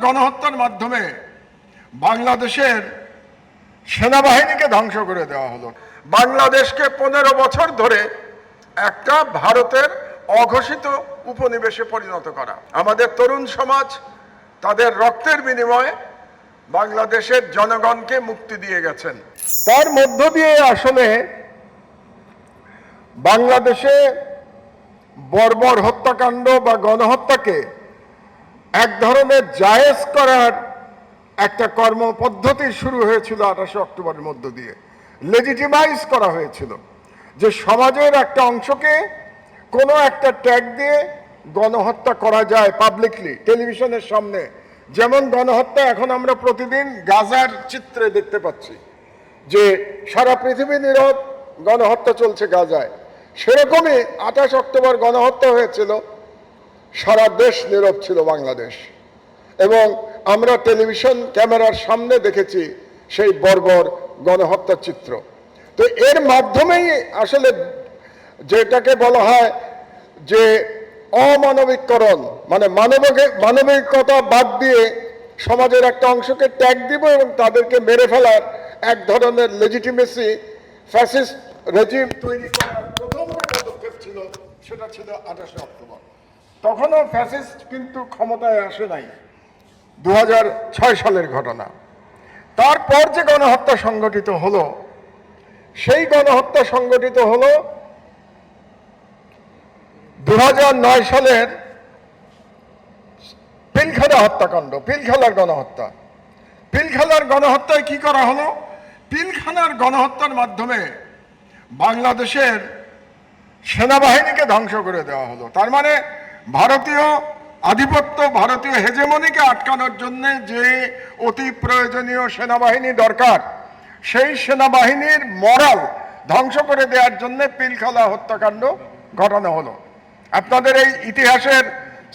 গণহত্যার গণহত্যার মাধ্যমে বাংলাদেশের সেনাবাহিনীকে ধ্বংস করে দেওয়া হলো। বাংলাদেশকে পনেরো বছর ধরে একটা ভারতের অঘোষিত উপনিবেশে পরিণত করা। আমাদের তরুণ সমাজ তাদের রক্তের বিনিময়ে বাংলাদেশের জনগণকে মুক্তি দিয়ে গেছেন। তার মধ্য দিয়ে আসলে বাংলাদেশে বর্বর হত্যাকাণ্ড বা গণহত্যাকে এক ধরনের জায়েজ করার একটা কর্মপদ্ধতি শুরু হয়েছিল আঠাশে অক্টোবরের মধ্য দিয়ে। লেজিটিমাইজ করা হয়েছিল যে সমাজের একটা অংশকে কোনো একটা ট্যাগ দিয়ে গণহত্যা করা যায় পাবলিকলি টেলিভিশনের সামনে। যেমন গণহত্যা এখন আমরা প্রতিদিন গাজার চিত্রে দেখতে পাচ্ছি যে সারা পৃথিবী নীরব গণহত্যা চলছে গাজায়। সেরকমই আঠাশ অক্টোবর গণহত্যা হয়েছিল সারা দেশ নীরব ছিল বাংলাদেশ। এবং আমরা টেলিভিশন ক্যামেরার সামনে দেখেছি সেই বর্বর গণহত্যার চিত্র। তো এর মাধ্যমেই আসলে যেটাকে বলা হয় যে অমানবিককরণ মানে মানবিক মানবিকতা বাদ দিয়ে সমাজের একটা অংশকে ট্যাগ দিব এবং তাদেরকে মেরে ফেলার এক ধরনের লেজিটিমেসি ফ্যাসিস্ট রেজিম তৈরি করার প্রথম পদক্ষেপ ছিল, সেটা ছিল আঠাশে অক্টোবর। তখনও ফ্যাসিস্ট কিন্তু ক্ষমতায় আসে নাই। দু হাজার ছয় সালের ঘটনা। তারপর যে গণহত্যা সংগঠিত হলো, সেই গণহত্যা সংগঠিত হলো দুহাজার নয় সালের পিলখানা হত্যাকাণ্ড, পিলখানার গণহত্যা। পিলখানার গণহত্যায় কি করা হলো? পিলখানার গণহত্যার মাধ্যমে বাংলাদেশের সেনাবাহিনীকে ধ্বংস করে দেওয়া হলো। তার মানে ভারতীয় আধিপত্য, ভারতীয় হেজেমনিকে আটকানোর জন্য যে অতি প্রয়োজনীয় সেনাবাহিনী দরকার, সেই সেনাবাহিনীর মরাল ধ্বংস করে দেওয়ার জন্য পিলখালা হত্যাকাণ্ড ঘটানো হলো। আপনাদের এই ইতিহাসের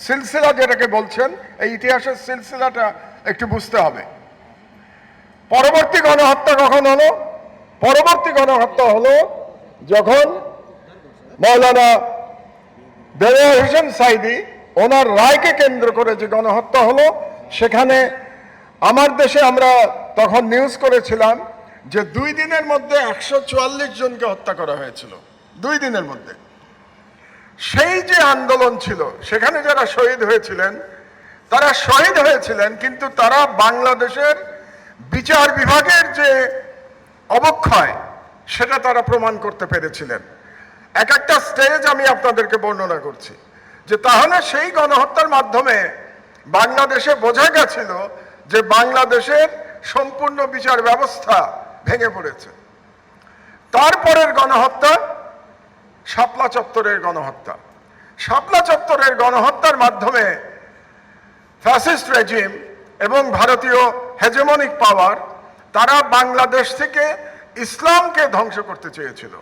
সিলসিলা যেটাকে বলছেন, এই ইতিহাসের সিলসিলাটা একটু বুঝতে হবে। পরবর্তী গণহত্যা কখন হলো? পরবর্তী গণহত্যা হলো যখন মৌলানা দেলোয়ার হোসেন সাইদি ওনার রায়কে কেন্দ্র করে যে গণহত্যা হলো, সেখানে আমার দেশে আমরা তখন নিউজ করেছিলাম যে দুই দিনের মধ্যে একশো চুয়াল্লিশ জনকে হত্যা করা হয়েছিল, দুই দিনের মধ্যে। সেই যে আন্দোলন ছিল, সেখানে যারা শহীদ হয়েছিলেন, তারা শহীদ হয়েছিলেন, কিন্তু তারা বাংলাদেশের বিচার বিভাগের যে অবক্ষয়, সেটা তারা প্রমাণ করতে পেরেছিলেন। এক একটা স্টেজ আমি আপনাদেরকে বর্ণনা করছি। যে তাহলে সেই গণহত্যার মাধ্যমে বাংলাদেশে বোঝা গেছিল যে বাংলাদেশের সম্পূর্ণ বিচার ব্যবস্থা ভেঙে পড়েছে। তারপরের গণহত্যা শাপলা চত্বরের গণহত্যা। শাপলা চত্বরের গণহত্যার মাধ্যমে ফ্যাসিস্ট রেজিম এবং ভারতীয় হেজেমনিক পাওয়ার তারা বাংলাদেশ থেকে ইসলামকে ধ্বংস করতে চেয়েছিল।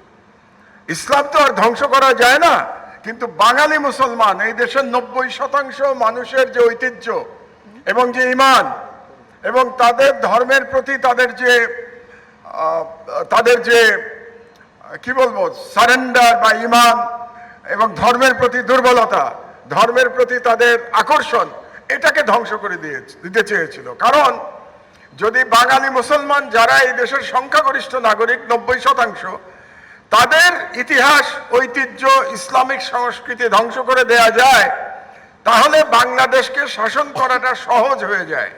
ইসলাম তো আর ধ্বংস করা যায় না, কিন্তু বাঙালি মুসলমান, এই দেশের নব্বই শতাংশ মানুষের যে ঐতিহ্য এবং যে ইমান এবং তাদের ধর্মের প্রতি তাদের যে তাদের যে, কি বলব সারেন্ডার বা ইমান এবং ধর্মের প্রতি দুর্বলতা, ধর্মের প্রতি তাদের আকর্ষণ, এটাকে ধ্বংস করে দিয়ে, দিতে চেয়েছিল। কারণ যদি বাঙালি মুসলমান যারা এই দেশের সংখ্যাগরিষ্ঠ নাগরিক, নব্বই শতাংশ তাদের ইতিহাস, ঐতিহ্য, ইসলামিক সংস্কৃতি ধ্বংস করে দেয়া যায়, তাহলে বাংলাদেশকে শাসন করাটা সহজ হয়ে যায়।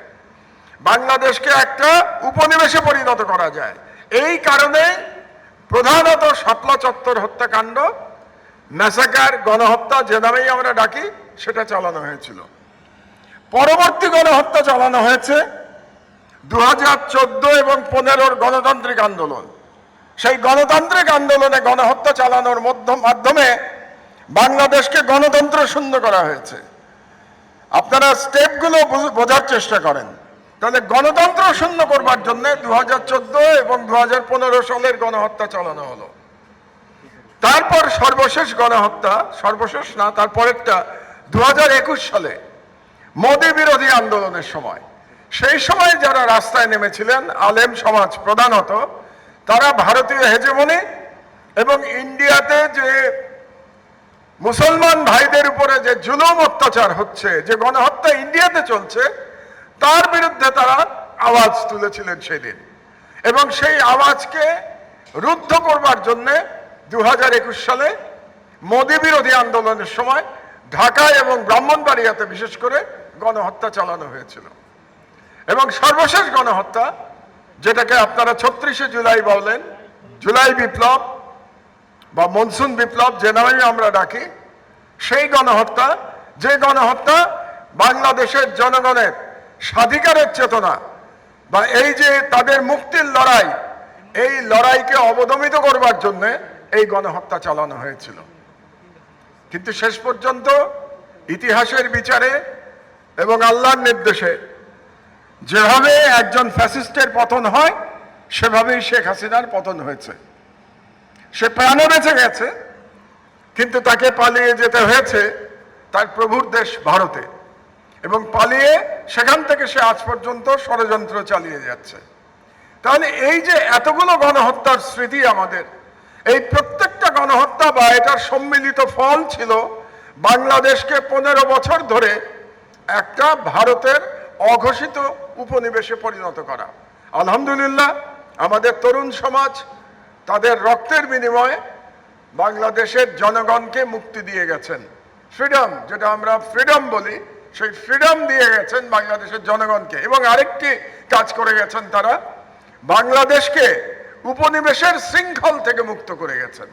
বাংলাদেশকে একটা উপনিবেশে পরিণত করা যায়। এই কারণে প্রধানত শাপলা চত্বর হত্যাকাণ্ড, ম্যাসাকার, গণহত্যা যে নামেই আমরা ডাকি, সেটা চালানো হয়েছিল। পরবর্তী গণহত্যা চালানো হয়েছে দু হাজার চোদ্দ এবং পনেরোর গণতান্ত্রিক আন্দোলন। সেই গণতান্ত্রিক আন্দোলনে গণহত্যা চালানোর মাধ্যমে বাংলাদেশকে গণতন্ত্র শূন্য করা হয়েছে। আপনারা স্টেপগুলো বোঝার চেষ্টা করেন। তাহলে গণতন্ত্র শূন্য করবার জন্য দু হাজার চোদ্দ এবং দু হাজার পনেরো সালের গণহত্যা চালানো হলো। তারপর সর্বশেষ গণহত্যা, সর্বশেষ না, তারপরেরটা দু সালে মোদী বিরোধী আন্দোলনের সময়। সেই সময় যারা রাস্তায় নেমেছিলেন, আলেম সমাজ প্রধানত তারা ভারতীয় হেজেমনি এবং ইন্ডিয়াতে যে মুসলমান ভাইদের উপরে যে জুলুম অত্যাচার হচ্ছে, যে গণহত্যা ইন্ডিয়াতে চলছে, তার বিরুদ্ধে তারা আওয়াজ তুলেছিলেন সেদিন। এবং সেই আওয়াজকে রুদ্ধ করবার জন্যে দু হাজার একুশ সালে মোদী বিরোধী আন্দোলনের সময় ঢাকায় এবং ব্রাহ্মণবাড়িয়াতে বিশেষ করে গণহত্যা চালানো হয়েছিল। এবং সর্বশেষ গণহত্যা যেটাকে আপনারা ছত্রিশে জুলাই বলেন জুলাই বিপ্লব বা মনসুন বিপ্লব যে নামে আমরা ডাকি, সেই গণহত্যা, যে গণহত্যা বাংলাদেশের জনগণের স্বাধিকারের চেতনা বা এই যে তাদের মুক্তির লড়াই, এই লড়াইকে অবদমিত করবার জন্য এই গণহত্যা চালানো হয়েছিল। কিন্তু শেষ পর্যন্ত ইতিহাসের বিচারে এবং আল্লাহর নির্দেশে যেভাবে একজন ফ্যাসিস্টের পতন হয়, সেভাবেই শেখ হাসিনার পতন হয়েছে। সে প্রাণে বেঁচে গেছে, কিন্তু তাকে পালিয়ে যেতে হয়েছে তার প্রভুর দেশ ভারতে। এবং পালিয়ে সেখান থেকে সে আজ পর্যন্ত ষড়যন্ত্র চালিয়ে যাচ্ছে। তাহলে এই যে এতগুলো গণহত্যার স্মৃতি আমাদের, এই প্রত্যেকটা গণহত্যা বা এটার সম্মিলিত ফল ছিল বাংলাদেশকে পনেরো বছর ধরে একটা ভারতের অঘোষিত উপনিবেশে পরিণত করা। আলহামদুলিল্লাহ, আমাদের তরুণ সমাজ তাদের রক্তের বিনিময়ে বাংলাদেশের জনগণকে মুক্তি দিয়ে গেছেন। ফ্রিডম যেটা আমরা ফ্রিডম বলি, সেই ফ্রিডম দিয়ে গেছেন বাংলাদেশের জনগণকে। এবং আরেকটি কাজ করে গেছেন তারা, বাংলাদেশকে উপনিবেশের শৃঙ্খল থেকে মুক্ত করে গেছেন।